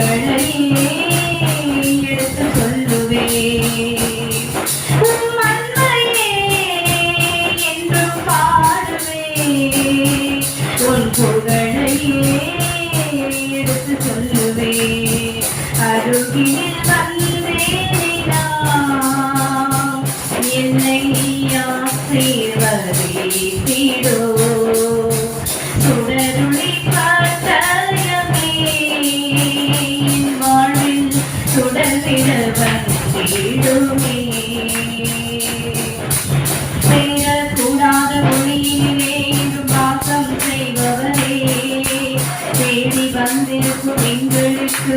say விடுமே சேரக்கூடாத ஒளியிலே இன்று பாசம் செய்பவரே. தேடி வந்திருக்கும் எங்களுக்கு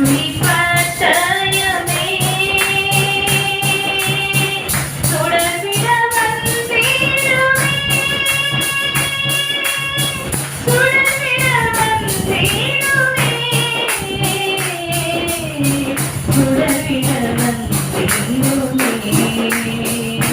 read